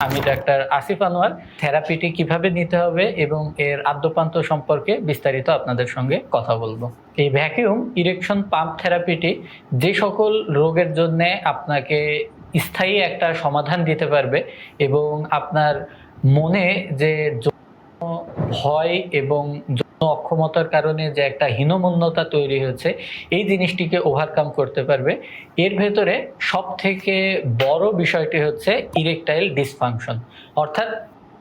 আমি ডাক্তার আসিফ আনোয়ার থেরাপিটি কীভাবে নিতে হবে এবং এর আদ্যপান্ত সম্পর্কে বিস্তারিত আপনাদের সঙ্গে কথা বলব। এই ভ্যাকিউম ইরেকশন পাম্প থেরাপিটি যে সকল রোগের জন্য আপনাকে স্থায়ী একটা সমাধান দিতে পারবে এবং আপনার মনে যে ভয় এবং অক্ষমতার কারণে যে একটা হীনমন্যতা তৈরি হয়েছে, এই জিনিসটিকে ওভারকাম করতে পারবে। এর ভেতরে সব থেকে বড় বিষয়টি হচ্ছে ইরেকটাইল ডিসফাংশন অর্থাৎ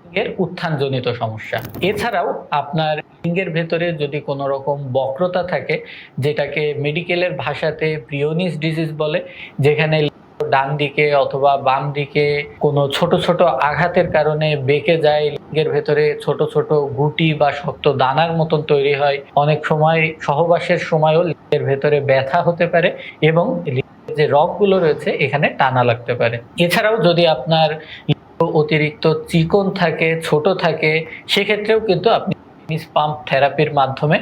লিঙ্গের উত্থানজনিত সমস্যা। এছাড়াও আপনার লিঙ্গের ভেতরে যদি কোনো রকম বক্রতা থাকে, যেটাকে মেডিকেলের ভাষাতে প্রিওনিস ডিজিজ বলে, যেখানে ডান দিকে অথবা বাম দিকে কোনো ছোট ছোট আঘাতের কারণে বেঁকে যায় লিঙ্গের ভেতরে ছোট ছোট গুটি বা শক্ত দানার মতন তৈরি হয়। অনেক সময় সহবাসের সময়ও লিঙ্গের ভেতরে ব্যথা হতে পারে এবং যে রগগুলো রয়েছে এখানে টানা লাগতে পারে। এছাড়াও যদি আপনার অতিরিক্ত চিকন থাকে, ছোট থাকে, সেক্ষেত্রেও কিন্তু আপনি পাম্প থেরাপির মাধ্যমে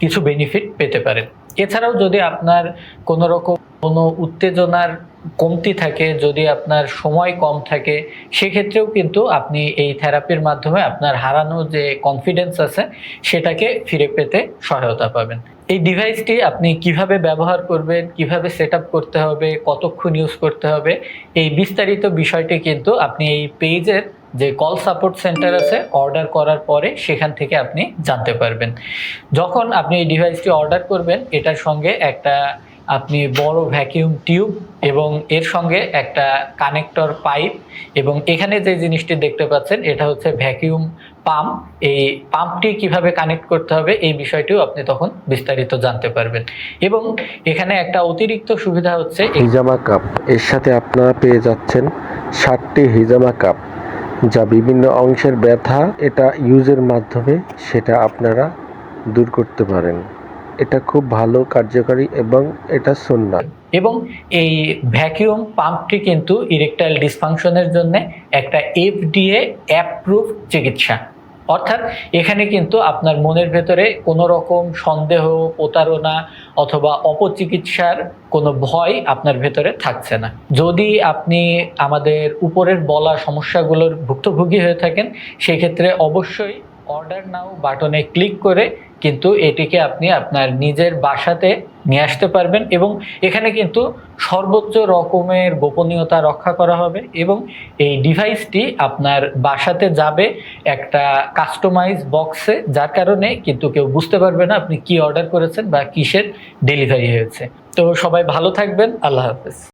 কিছু বেনিফিট পেতে পারেন। এছাড়াও যদি আপনার কোনো রকম কোনো উত্তেজনার কমতি থাকে, যদি আপনার সময় কম থাকে, সেক্ষেত্রেও কিন্তু আপনি এই থেরাপির মাধ্যমে আপনার হারানো যে কনফিডেন্স আছে, সেটাকে ফিরে পেতে সহায়তা পাবেন। এই ডিভাইসটি আপনি কীভাবে ব্যবহার করবেন, কীভাবে সেট করতে হবে, কতক্ষণ ইউজ করতে হবে, এই বিস্তারিত বিষয়টি কিন্তু আপনি এই পেজের যে কল সাপোর্ট সেন্টার আছে, অর্ডার করার পরে সেখান থেকে আপনি জানতে পারবেন। যখন আপনি এই ডিভাইসটি অর্ডার করবেন, এটার সঙ্গে একটা আপনি বড় ভ্যাকিউম টিউব এবং এর সঙ্গে একটা কানেক্টর পাইপ এবং এখানে যে জিনিসটি দেখতে পাচ্ছেন, এটা হচ্ছে ভ্যাকিউম পাম্প এই পাম্পটি কীভাবে কানেক্ট করতে হবে এই বিষয়টিও আপনি তখন বিস্তারিত জানতে পারবেন। এবং এখানে একটা অতিরিক্ত সুবিধা হচ্ছে হিজামা কাপ, এর সাথে আপনারা পেয়ে যাচ্ছেন ষাটটি হিজামা কাপ, যা বিভিন্ন অংশের ব্যথা এটা ইউজের মাধ্যমে সেটা আপনারা দূর করতে পারেন। এটা খুব ভালো, কার্যকারী এবং এটা সুন্নাত এবং এই ভ্যাকিউম পাম্পটি কিন্তু ইরেকটাইল ডিসফাংশনের জন্য একটা এফডিএ অ্যাপ্রুভ চিকিৎসা। অর্থাৎ এখানে কিন্তু আপনার মনের ভেতরে কোনো রকম সন্দেহ, প্রতারণা অথবা অপচিকিৎসার কোনো ভয় আপনার ভেতরে থাকছে না। যদি আপনি আমাদের উপরের বলা সমস্যাগুলোর ভুক্তভোগী হয়ে থাকেন, সেক্ষেত্রে অবশ্যই অর্ডার নাও বাটনে ক্লিক করে কিন্তু এটিকে আপনি আপনার নিজের বাসাতে নিয়ে আসতে পারবেন এবং এখানে কিন্তু সর্বোচ্চ রকমের গোপনীয়তা রক্ষা করা হবে এবং এই ডিভাইসটি আপনার বাসাতে যাবে একটা কাস্টমাইজ বক্সে, যার কারণে কিন্তু কেউ বুঝতে পারবে না আপনি কি অর্ডার করেছেন বা কিসের ডেলিভারি হয়েছে। তো সবাই ভালো থাকবেন, আল্লাহ হাফেজ।